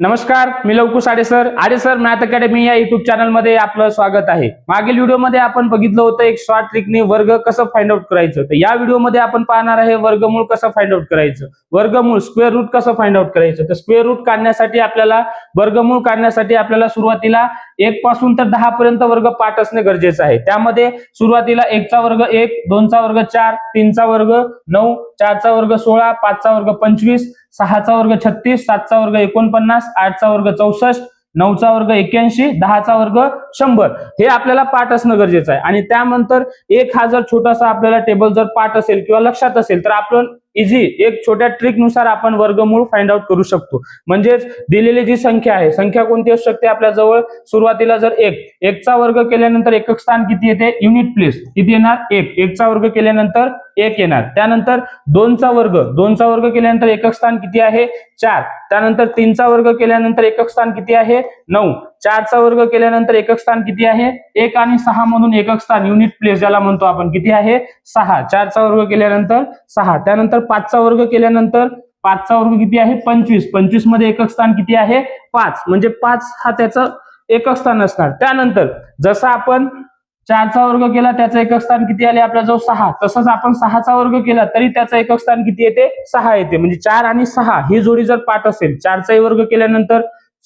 नमस्कार मी Lavku Sade sir. Aade sir math academy या YouTube चॅनलमध्ये आपलं स्वागत आहे. मागील व्हिडिओमध्ये आपण बघितलं होतं एक शॉर्ट ट्रिकने वर्ग कसं फाइंड आउट करायचं. तर या व्हिडिओमध्ये आपण पाहणार आहे वर्गमूळ कसं फाइंड आउट करायचं. वर्गमूळ स्क्वेअर रूट कसं फाइंड आउट करायचं. तर स्क्वेअर रूट काढण्यासाठी आपल्याला वर्गमूळ काढण्यासाठी आपल्याला सुरुवातीला एक पासून तर दहा पर्यंत वर्ग पाठ असणे गरजेचं आहे. त्यामध्ये सुरुवातीला एकचा वर्ग एक दोनचा वर्ग चार तीनचा वर्ग नऊ चारचा वर्ग सोळा पाचचा वर्ग पंचवीस सहाचा वर्ग छत्तीस सातचा वर्ग एकोणपन्नास आठचा वर्ग चौसष्ट नऊचा वर्ग एक्क्याऐंशी दहाचा वर्ग शंभर. हे आपल्याला पाठ असणं गरजेचं आहे. आणि त्यानंतर एक हा जर छोटासा आपल्याला टेबल जर पाठ असेल किंवा लक्षात असेल तर आपण इझी एक छोट्या ट्रिकनुसार आपण वर्गमूळ फाइंड आउट करू शकतो. म्हणजेच दिलेली जी संख्या आहे संख्या कोणती असू शकते? आपल्या जवळ सुरुवातीला जर एक एकचा वर्ग केल्यानंतर एकक स्थान किती येते? युनिट प्लेस किती येणार? एक. एकचा वर्ग केल्यानंतर एक येणार. त्यानंतर दोनचा वर्ग दोनचा वर्ग केल्यानंतर एकक स्थान किती आहे? चार. त्यानंतर तीनचा वर्ग केल्यानंतर एकक स्थान किती आहे? नऊ. चारचा वर्ग केल्यानंतर एकक स्थान किती आहे? एक आणि सहा म्हणून एकक स्थान युनिट प्लेस ज्याला म्हणतो आपण किती आहे? सहा. चारचा वर्ग केल्यानंतर सहा. त्यानंतर पाचचा वर्ग केल्यानंतर पाचचा वर्ग किती आहे? पंचवीस. पंचवीसमध्ये एकक स्थान किती आहे? पाच. म्हणजे पाच हा त्याचं एकक स्थान असणार. त्यानंतर जसं आपण चारचा वर्ग केला त्याचं एकक स्थान किती आले? आपल्याजवळ सहा. तसंच आपण सहाचा वर्ग केला तरी त्याचं एकक स्थान किती येते? सहा येते. म्हणजे चार आणि सहा ही जोडी जर पाठ असेल चारचाही वर्ग केल्यानंतर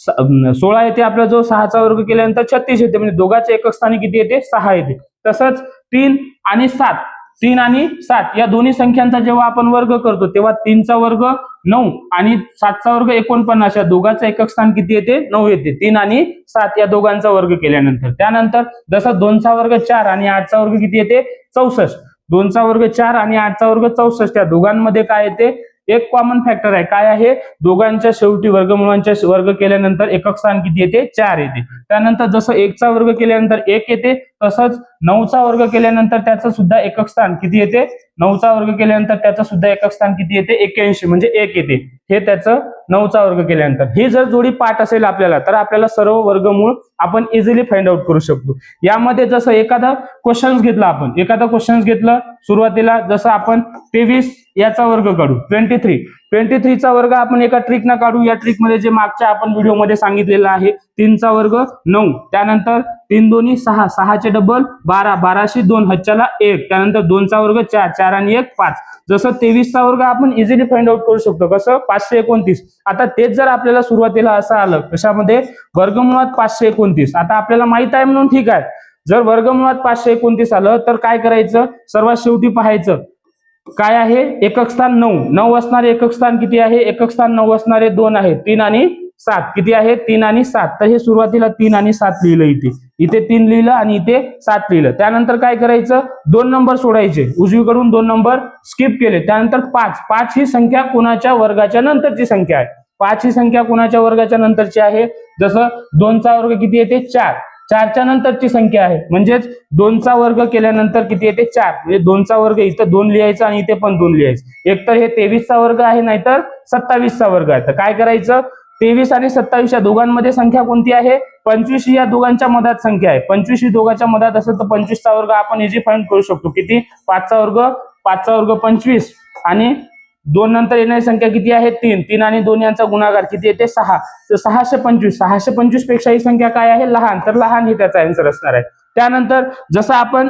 सोळा येते आपला जो सहाचा वर्ग केल्यानंतर छत्तीस येते. म्हणजे दोघांच्या एकक स्थानी किती येते? सहा येते. तसंच तीन आणि सात. तीन आणि सात. या दोन्ही संख्यांचा जेव्हा आपण वर्ग करतो तेव्हा तीनचा वर्ग नऊ आणि सातचा वर्ग एकोणपन्नास. या दोघांचा एकक स्थान किती येते? नऊ येते. तीन आणि सात या दोघांचा वर्ग केल्यानंतर. त्यानंतर जसं दोनचा वर्ग चार आणि आठचा वर्ग किती येते? चौसष्ट. दोनचा वर्ग चार आणि आठचा वर्ग चौसष्ट. या दोघांमध्ये काय येते? एक कॉमन फॅक्टर आहे. काय आहे? दोघांच्या शेवटी वर्गमुळांच्या वर्ग केल्यानंतर एकक स्थान किती येते? चार येते. त्यानंतर जसं एकचा वर्ग केल्यानंतर एक येते तसंच नऊचा वर्ग केल्यानंतर त्याचं सुद्धा एकक स्थान किती येते? नऊचा वर्ग केल्यानंतर त्याचं सुद्धा एकक स्थान किती येते? एक्क्याऐंशी म्हणजे एक येते. हे त्याचं नऊचा वर्ग केल्यानंतर. ही जर जोडी पाठ असेल आपल्याला तर आपल्याला सर्व वर्गमूळ आपण इझिली फाइंड आउट करू शकतो. यामध्ये जसं एखादा क्वेश्चन घेतला आपण एखादा क्वेश्चन घेतलं सुरुवातीला जसं आपण तेवीस याचा वर्ग काढू ट्वेंटी थ्री ट्वेंटी थ्रीचा वर्ग आपण एका ट्रिक न काढू या ट्रिकमध्ये जे मागच्या आपण व्हिडिओमध्ये सांगितलेलं आहे तीनचा वर्ग नऊ. त्यानंतर तीन दोन्ही सहा. सहाचे डबल बारा. बाराशे दोन. हच्च्याला एक. त्यानंतर दोनचा वर्ग चार. चार आणि एक पाच. जसं तेवीसचा वर्ग आपण इझिली फाइंड आउट करू शकतो कसं? पाचशे एकोणतीस. आता तेच जर आपल्याला सुरुवातीला असं आलं कशामध्ये? वर्गमुळात पाचशे एकोणतीस. आता आपल्याला माहीत आहे म्हणून ठीक आहे. जर वर्गमुळात पाचशे एकोणतीस आलं तर काय करायचं? सर्वात शेवटी पाहायचं. काय आहे? एकक स्थान नऊ. नऊ असणारे एकक स्थान किती आहे? एकक स्थान नऊ असणारे दोन आहे. तीन आणि सात. किती आहे? तीन आणि सात. तर हे सुरुवातीला तीन आणि सात लिहिलं इथे. इथे तीन लिहिलं आणि इथे सात लिहिलं. त्यानंतर काय करायचं? दोन नंबर सोडायचे. उजवीकडून दोन नंबर स्किप केले. त्यानंतर पाच. पाच ही संख्या कोणाच्या वर्गाच्या नंतरची संख्या आहे. पाच ही संख्या कोणाच्या वर्गाच्या नंतरची आहे? जसं दोनचा वर्ग किती येते? चार. चारच्या नंतरची संख्या आहे. म्हणजेच दोनचा वर्ग केल्यानंतर किती येते? चार. म्हणजे दोनचा वर्ग इथं दोन लिहायचं आणि इथे पण दोन लिहायचं. एकतर हे तेवीसचा वर्ग आहे नाहीतर सत्तावीसचा वर्ग आहे. तर काय करायचं? तेवीस आणि सत्तावीस या दोघांमध्ये संख्या कोणती आहे? पंचवीस या दोघांच्या मधात संख्या आहे. पंचवीस ही दोघांच्या मधात असेल तर पंचवीसचा वर्ग आपण इझी फाइंड करू शकतो. किती? पाचचा वर्ग पाचचा वर्ग पंचवीस. आणि दोन नंतर येणारी संख्या किती आहे? तीन. तीन आणि दोन यांचा गुणाकार किती येते? सहा. तर सहाशे पंचवीस. सहाशे पंचवीसपेक्षा ही संख्या काय आहे? लहान. तर लहान ही त्याचा आन्सर असणार आहे. त्यानंतर जसं आपण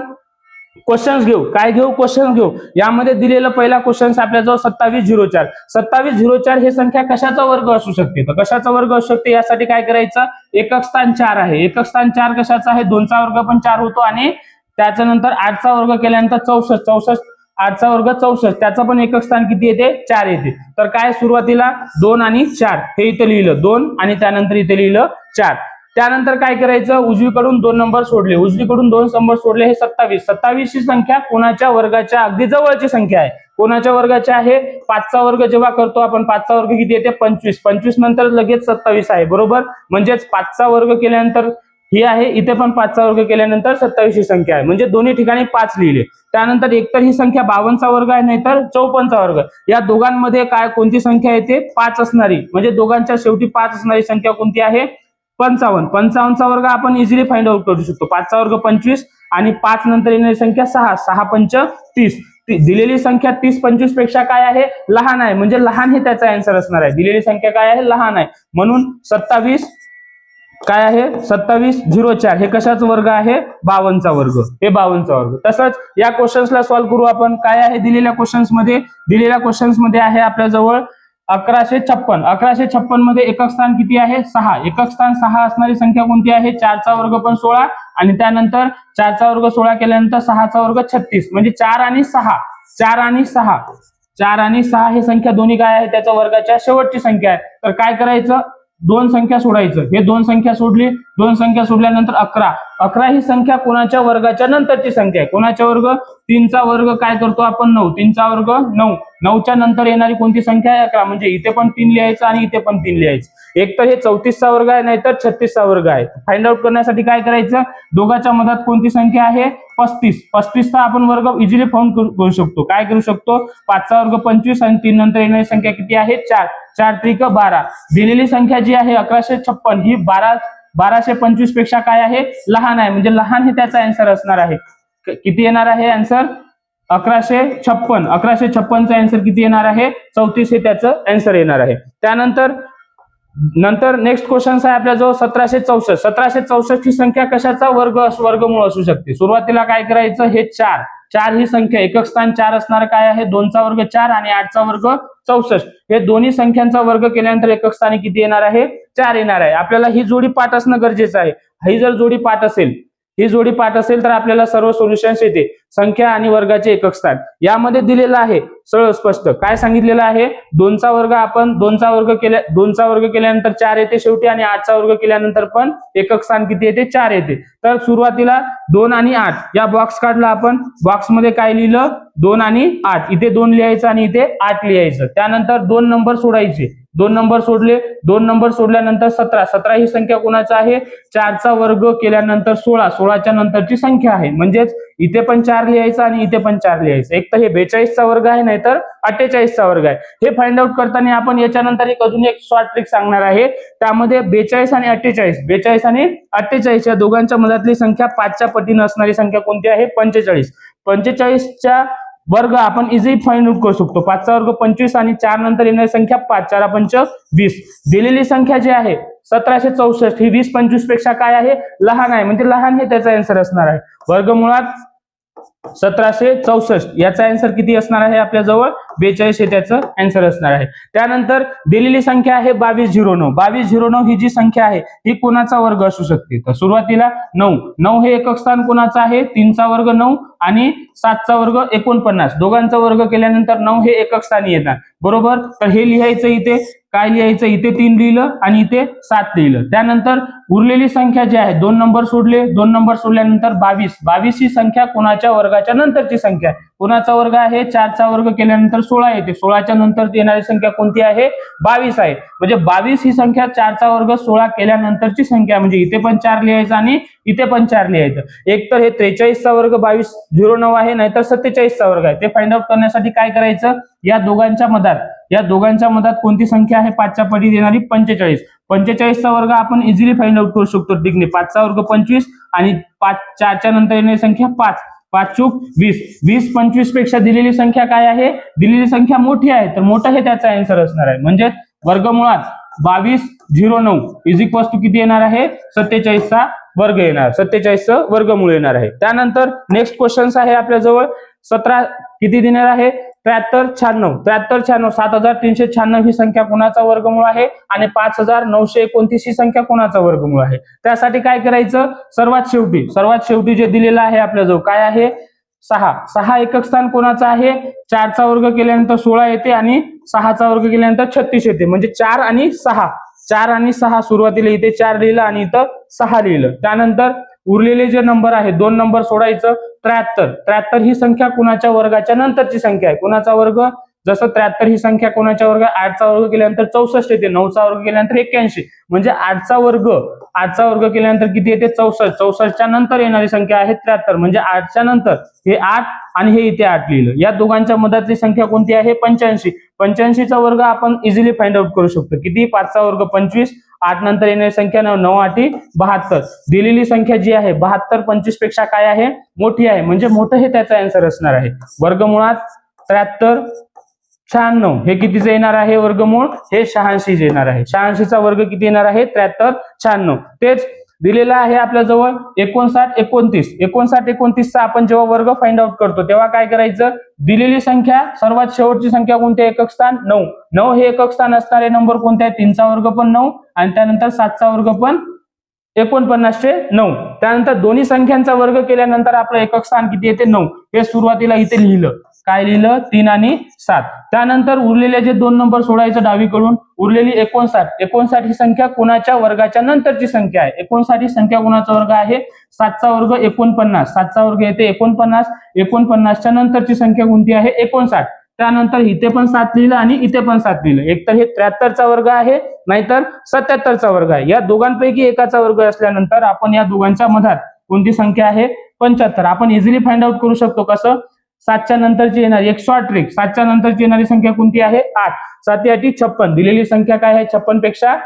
क्वेश्चन्स घेऊ. काय घेऊ? क्वेश्चन घेऊ. यामध्ये दिलेलं पहिला क्वेश्चन आपल्याजवळ सत्तावीस झिरो चार. सत्तावीस झिरो चार हे संख्या कशाचा वर्ग असू शकते? तर कशाचा वर्ग असू शकते? यासाठी काय करायचं? एकक स्थान चार आहे. एकक स्थान चार कशाचा आहे? दोनचा वर्ग पण चार होतो आणि त्याच्यानंतर आठचा वर्ग केल्यानंतर चौसष्ट. चौसष्ट आठचा वर्ग चौसष्ट. त्याचं पण एकक स्थान किती येते? चार येते. तर काय सुरुवातीला? दोन आणि चार. हे इथं लिहिलं. दोन आणि त्यानंतर इथे लिहिलं चार. त्यानंतर काय करायचं? उजवीकडून दोन नंबर सोडले. उजवीकडून दोन नंबर सोडले हे सत्तावीस. सत्तावीस ही संख्या कोणाच्या वर्गाच्या अगदी जवळची संख्या आहे. कोणाच्या वर्गाची आहे? पाचचा वर्ग जेव्हा करतो आपण पाचचा वर्ग किती येते? पंचवीस. पंचवीस नंतर लगेच सत्तावीस आहे. बरोबर? म्हणजेच पाचचा वर्ग केल्यानंतर ही आहे. इथे पण पाचचा वर्ग केल्यानंतर सत्तावीस ही संख्या आहे. म्हणजे दोन्ही ठिकाणी पाच लिहिले. त्यानंतर एकतर ही संख्या बावनचा वर्ग आहे नाहीतर चौपन्नचा वर्ग. या दोघांमध्ये काय कोणती संख्या येते? पाच असणारी. म्हणजे दोघांच्या शेवटी पाच असणारी संख्या कोणती आहे? पंचावन्न. पंचावन्नचा वर्ग आपण इझिली फाइंड आउट करू शकतो. पाचचा वर्ग पंचवीस आणि पाच नंतर येणारी संख्या सहा. सहा पंच तीस. ती- दिलेली संख्या तीस पंचवीसपेक्षा काय आहे? लहान आहे. म्हणजे लहान हे त्याचा आन्सर असणार आहे. दिलेली संख्या काय आहे? लहान आहे. म्हणून सत्तावीस काय आहे? सत्तावीस झिरो चार. हे कशाचा वर्ग आहे? बावनचा वर्ग. हे बावनचा वर्ग. तसंच या क्वेश्चन्सला सॉल्व्ह करू आपण. काय आहे? दिलेल्या क्वेश्चन्समध्ये दिलेल्या क्वेश्चन्समध्ये आहे आपल्याजवळ अकराशे छप्पन. अकराशे छप्पनमध्ये एकक स्थान किती आहे? सहा. एकक स्थान सहा असणारी संख्या कोणती आहे? चारचा वर्ग पण सोळा आणि त्यानंतर चारचा वर्ग सोळा केल्यानंतर सहाचा वर्ग छत्तीस. म्हणजे चार आणि सहा. चार आणि सहा. चार आणि सहा हे संख्या दोन्ही काय आहे? त्याच्या वर्गाच्या शेवटची संख्या आहे. तर काय करायचं? दोन संख्या सोडायचं. हे दोन संख्या सोडली दोन संख्या सोडल्यानंतर अकरा. अकरा ही संख्या कोणाच्या वर्गाच्या नंतरची संख्या आहे? कोणाच्या वर्ग? तीनचा वर्ग काय करतो आपण? नऊ. तीनचा वर्ग? नऊ. नऊच्या नंतर येणारी कोणती संख्या आहे अकरा? म्हणजे इथे पण तीन लिहायचं आणि इथे पण तीन लिहायचं. एक तर हे चौतीसचा वर्ग आहे नाहीतर छत्तीसचा वर्ग आहे. फाइंड आउट करण्यासाठी काय करायचं? दोघांच्या मधात कोणती संख्या आहे? पस्तीस. पस्तीसचा आपण वर्ग इझिली फाउंड करू शकतो. काय करू शकतो? पाचचा वर्ग पंचवीस आणि तीन नंतर येणारी संख्या किती आहे? चार. चार त्रिक बारा. दिलेली संख्या जी आहे अकराशे छप्पन. ही बारा बाराशे पंचवीसपेक्षा काय आहे? लहान आहे. म्हणजे लहान हे त्याचा आन्सर असणार आहे. किती येणार आहे आन्सर अकराशे छप्पन. अकराशे छप्पनचा आन्सर किती येणार आहे? चौतीस हे त्याचं आन्सर येणार आहे. त्यानंतर नंतर नेक्स्ट क्वेश्चन आहे आपल्याजवळ सतराशे चौसष्ट. सतराशे चौसष्ट ही संख्या कशाचा वर्ग वर्गमूळ असू शकते? सुरुवातीला काय करायचं? हे चार. चार ही संख्या. एकक स्थान चार असणार काय आहे? दोनचा वर्ग चार आणि आठचा वर्ग चौसष्ट. हे दोन्ही संख्यांचा वर्ग केल्यानंतर एकक स्थानी किती येणार आहे? चार येणार आहे. आपल्याला ही जोडी पाठ असणं गरजेचं आहे. ही जर जोडी पाठ असेल ही जोडी पाठ असेल तर आपल्याला सर्व सोल्युशन्स येते. संख्या आणि वर्गाचे एकक स्थान. यामध्ये दिलेलं आहे सरळ स्पष्ट. काय सांगितलेलं आहे? दोनचा वर्ग आपण दोनचा वर्ग केल्या दोनचा वर्ग केल्यानंतर चार येते शेवटी आणि आठचा वर्ग केल्यानंतर पण एकक स्थान किती येते? चार येते. तर सुरुवातीला दोन आणि आठ. या बॉक्स काढला आपण. बॉक्समध्ये काय लिहिलं? दोन आणि आठ. इथे दोन लिहायचं आणि इथे आठ लिहायचं. त्यानंतर दोन नंबर सोडायचे. दोन नंबर सोडले दोन नंबर सोडल्यानंतर सतरा. सतरा ही संख्या कोणाचा आहे? चारचा वर्ग केल्यानंतर सोळा. सोळाच्या नंतरची संख्या आहे. म्हणजेच इथे पण चार लिहायचं आणि इथे पण चार लिहायचं. एक तर हे बेचाळीसचा वर्ग आहे नाहीतर अठ्ठेचाळीसचा वर्ग आहे. हे फाइंड आउट करताना आपण याच्यानंतर एक अजून एक शॉर्ट ट्रिक सांगणार आहे. त्यामध्ये बेचाळीस आणि अठ्ठेचाळीस. बेचाळीस आणि अठ्ठेचाळीस या दोघांच्या मधातली संख्या पाचच्या पटीनं असणारी संख्या कोणती आहे? पंचेचाळीस. पंचेचाळीसच्या वर्ग आपण इझी फाइंड आउट करू शकतो. पाचचा वर्ग पंचवीस आणि चार नंतर येणारी संख्या पाच चार पंच वीस. दिलेली संख्या जी आहे सतराशे चौसष्ट ही वीस पंचवीसपेक्षा काय आहे? लहान आहे. म्हणजे लहान हे त्याचा आन्सर असणार आहे. वर्गमुळात सतराशे चौसष्ट याचा आन्सर किती असणार आहे आपल्या जवळ? बेचाळीस हे त्याचं आन्सर असणार आहे. त्यानंतर दिलेली संख्या आहे बावीस झिरो नऊ. बावीस झिरो नऊ ही जी संख्या आहे ही कोणाचा वर्ग असू शकते? तर सुरुवातीला नऊ. नऊ हे एकक स्थान कोणाचं आहे? तीनचा वर्ग नऊ आणि सातचा वर्ग एकोणपन्नास. दोघांचा वर्ग केल्यानंतर नऊ हे एकक स्थानी येणार बरोबर? तर हे लिहायचं इथे. काय लिहायचं? इथे तीन लिहिलं आणि इथे सात लिहिलं. त्यानंतर उरलेली संख्या जी आहे दोन नंबर सोडले. दोन नंबर सोडल्यानंतर बावीस. बावीस ही संख्या कोणाच्या वर्गाच्या नंतरची संख्या आहे? कोणाचा वर्ग आहे? चारचा वर्ग केल्यानंतर सोळा येते. सोळाच्या नंतर येणारी संख्या कोणती आहे? बावीस आहे. म्हणजे बावीस ही संख्या चारचा वर्ग सोळा केल्यानंतरची संख्या म्हणजे इथे पण चार लिहायचं आणि इथे पण चार लिहायचं. एक तर हे त्रेचाळीसचा वर्ग बावीस झिरो नऊ आहे नाहीतर सत्तेचाळीसचा वर्ग आहे. ते फाइंड आउट करण्यासाठी काय करायचं? या दोघांच्या मधात. या दोघांच्या मधात कोणती संख्या आहे? पाचच्या पटीत येणारी पंचेचाळीस. पंचेचाळीसचा वर्ग आपण इझिली फाइंड आउट करू शकतो डिग्नी. पाचचा वर्ग पंचवीस आणि पाच चारच्या नंतर येणारी संख्या पाच. पाच चूक वीस. वीस पंचवीसपेक्षा दिलेली संख्या काय आहे? दिलेली संख्या मोठी आहे. तर मोठं हे त्याचा आन्सर असणार आहे. म्हणजे वर्गमुळात बावीस झिरो नऊ. इज इक्वल्स टू किती येणार आहे? सत्तेचाळीसचा वर्ग येणार. सत्तेचाळीसचं वर्गमूळ येणार आहे. त्यानंतर नेक्स्ट क्वेश्चन आहे आपल्याजवळ. सतरा किती देणार आहे? त्र्याहत्तर शहाण्णव त्र्याहत्तर शहाण्णव सात हजार तीनशे शहाण्णव ही संख्या कोणाचा वर्गमूळ आहे? आणि पाच हजार नऊशे एकोणतीस ही संख्या कोणाचा वर्गमूळ आहे? त्यासाठी काय करायचं? सर्वात शेवटी सर्वात शेवटी जे दिलेलं आहे आपल्याजवळ काय आहे? सहा. सहा एकक स्थान कोणाचं आहे? चारचा वर्ग केल्यानंतर सोळा येते आणि सहाचा वर्ग केल्यानंतर छत्तीस येते. म्हणजे चार आणि सहा. चार आणि सहा सुरुवातीला इथे चार लिहिलं आणि इथं सहा लिहिलं. त्यानंतर उरलेले जे नंबर आहे दोन नंबर सोडायचं. त्र्याहत्तर. त्र्याहत्तर ही संख्या कुणाच्या वर्गाच्या नंतरची संख्या आहे? कुणाचा वर्ग? जसं त्र्याहत्तर ही संख्या कोणाच्या वर्ग? आठचा वर्ग केल्यानंतर चौसष्ट येते. नऊचा वर्ग केल्यानंतर एक्क्याऐंशी. म्हणजे आठचा वर्ग. आठचा वर्ग केल्यानंतर किती येते? चौसष्ट. चौसष्टच्या नंतर येणारी संख्या आहे त्र्याहत्तर. म्हणजे आठच्या नंतर हे आठ आणि हे इथे आठ लिहिलं. या दोघांच्या मधातली संख्या कोणती आहे? पंच्याऐंशी. पंच्याऐंशीचा वर्ग आपण इझिली फाइंड आउट करू शकतो. किती? पाचचा वर्ग पंचवीस. आठ नंतर येणारी संख्या नऊ नऊ आठी बहात्तर. दिलेली संख्या जी आहे बहात्तर पंचवीसपेक्षा काय आहे? मोठी आहे. म्हणजे मोठं हे त्याचा आन्सर असणार आहे. वर्गमुळात त्र्याहत्तर शहाण्णव. हे कितीचं येणार आहे वर्गमूळ? हे शहाऐंशी येणार आहे. शहाऐंशीचा वर्ग किती येणार आहे? त्र्याहत्तर शहाण्णव. तेच दिलेला आहे आपल्या जवळ एकोणसाठ एकोणतीस. एकोणसाठ एकोणतीसचा आपण जेव्हा वर्ग फाइंड आउट करतो तेव्हा काय करायचं? दिलेली संख्या सर्वात शेवटची संख्या कोणती एकक स्थान नऊ. नऊ हे एकक स्थान असणारे नंबर कोणते आहे तीनचा वर्ग पण नऊ आणि त्यानंतर सातचा वर्ग पण एकोणपन्नासशे नऊ. त्यानंतर दोन्ही संख्यांचा वर्ग केल्यानंतर आपलं एकक स्थान किती येते? नऊ. हे सुरुवातीला इथे लिहिलं. काय लिहिलं? तीन आणि सात. त्यानंतर उरलेले जे दोन नंबर सोडायचं डावीकडून उरलेली एकोणसाठ. एकोणसाठ ही संख्या कोणाच्या वर्गाच्या नंतरची संख्या आहे? एकोणसाठ ही संख्या कोणाचा वर्ग आहे? सातचा वर्ग एकोणपन्नास. सातचा वर्ग येते एकोणपन्नास. एकोणपन्नासच्या नंतरची संख्या कोणती आहे? एकोणसाठ. त्यानंतर इथे पण सात लिहिलं आणि इथे पण सात लिहिलं. एक तर हे त्र्याहत्तरचा वर्ग आहे नाहीतर सत्याहत्तरचा वर्ग आहे. या दोघांपैकी एकाचा वर्ग असल्यानंतर आपण या दोघांच्या मधात कोणती संख्या आहे? पंच्याहत्तर. आपण इझिली फाइंड आउट करू शकतो कसं? सातच्या नंतरची येणारी एक शॉर्ट ट्रिक सातच्या नंतरची येणारी संख्या कोणती आहे? आठ. साती आठी छप्पन. दिलेली संख्या काय आहे? छप्पनपेक्षा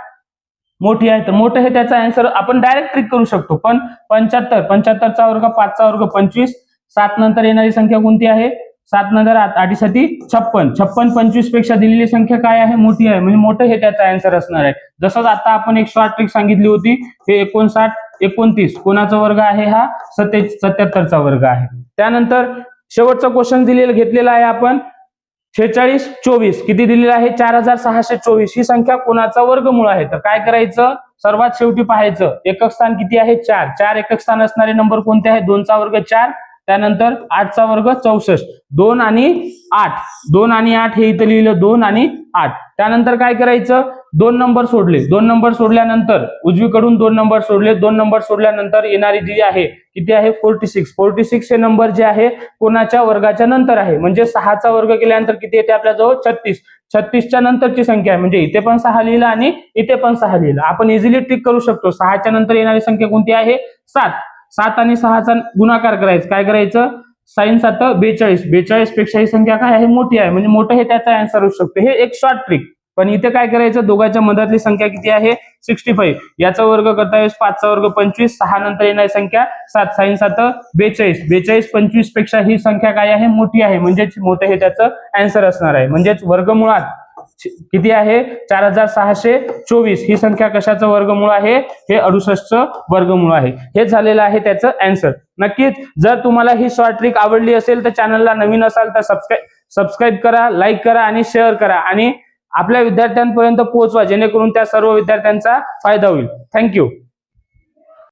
मोठी आहे. तर मोठं हे त्याचा आन्सर आपण डायरेक्ट ट्रिक करू शकतो. पण पंच्याहत्तर पंच्याहत्तरचा वर्ग पाचचा वर्ग पंचवीस. सात नंतर येणारी संख्या कोणती आहे? सात नंतर आठ. आठीसाठी छप्पन. छप्पन पंचवीसपेक्षा दिलेली संख्या काय आहे? मोठी आहे. म्हणजे मोठं हे त्याचा आन्सर असणार आहे. जसंच आता आपण एक शॉर्ट ट्रिक सांगितली होती हे एकोणसाठ एकोणतीस. कोणाचा वर्ग आहे हा? सत्ते सत्याहत्तरचा वर्ग आहे. त्यानंतर शेवटचा क्वेश्चन दिलेला घेतलेला आहे आपण. छेचाळीस चोवीस. किती दिलेला आहे? चार हजार सहाशे चोवीस. ही संख्या कोणाचा? वर्गमूळ आहे. तर काय करायचं? सर्वात शेवटी पाहायचं. एकक स्थान किती आहे? चार. चार एकक स्थान असणारे नंबर कोणते आहेत दोनचा वर्ग चार. त्यानंतर आठचा वर्ग चौसष्ट. दोन आणि आठ. दोन आणि आठ हे इथं लिहिलं दोन आणि आठ. त्यानंतर काय करायचं? दोन नंबर सोडले. दोन नंबर सोडल्यानंतर उजवीकडून दोन नंबर सोडले. दोन नंबर सोडल्यानंतर येणारी जी आहे किती आहे? फोर्टी सिक्स फोर्टी सिक्स हे नंबर जे आहे कोणाच्या वर्गाच्या नंतर आहे? म्हणजे सहाचा वर्ग केल्यानंतर किती येते आपल्याजवळ? छत्तीस. छत्तीसच्या नंतरची संख्या आहे. म्हणजे इथे पण सहा लिहिलं आणि इथे पण सहा लिहिलं. आपण इझिली ट्रिक करू शकतो. सहाच्या नंतर येणारी संख्या कोणती आहे? सात. सात आणि सहाचा गुणाकार करायचं. काय करायचं? साईन सात बेचाळीस. बेचाळीसपेक्षा ही संख्या काय आहे? मोठी आहे. म्हणजे मोठं हे त्याचा आन्सर होऊ शकतो. हे एक शॉर्ट ट्रिक पण इथे काय करायचं? दोघांच्या मधातली संख्या किती आहे? Sixty five. याचा वर्ग करता येईल पाचचा वर्ग पंचवीस सहा नंतर येणारी संख्या सात साईन सात बेचाळीस. बेचाळीस पंचवीसपेक्षा ही संख्या काय आहे? मोठी आहे. म्हणजेच मोठं हे त्याचं अँसर असणार आहे. म्हणजेच वर्गमुळात किती आहे? चार हजार सहाशे चोवीस. ही संख्या कशाचं वर्गमूळ आहे? हे अडुसष्टचं वर्गमूळ आहे. हे झालेलं आहे त्याचं अँसर नक्कीच जर तुम्हाला ही शॉर्ट ट्रिक आवडली असेल तर चॅनलला नवीन असाल तर सबस्क्राईब सबस्क्राईब करा लाईक करा आणि शेअर करा. आणि आपल्या विद्यार्थ्यांपर्यंत पोहोचवा जेणेकरून त्या सर्व विद्यार्थ्यांचा फायदा होईल. थँक्यू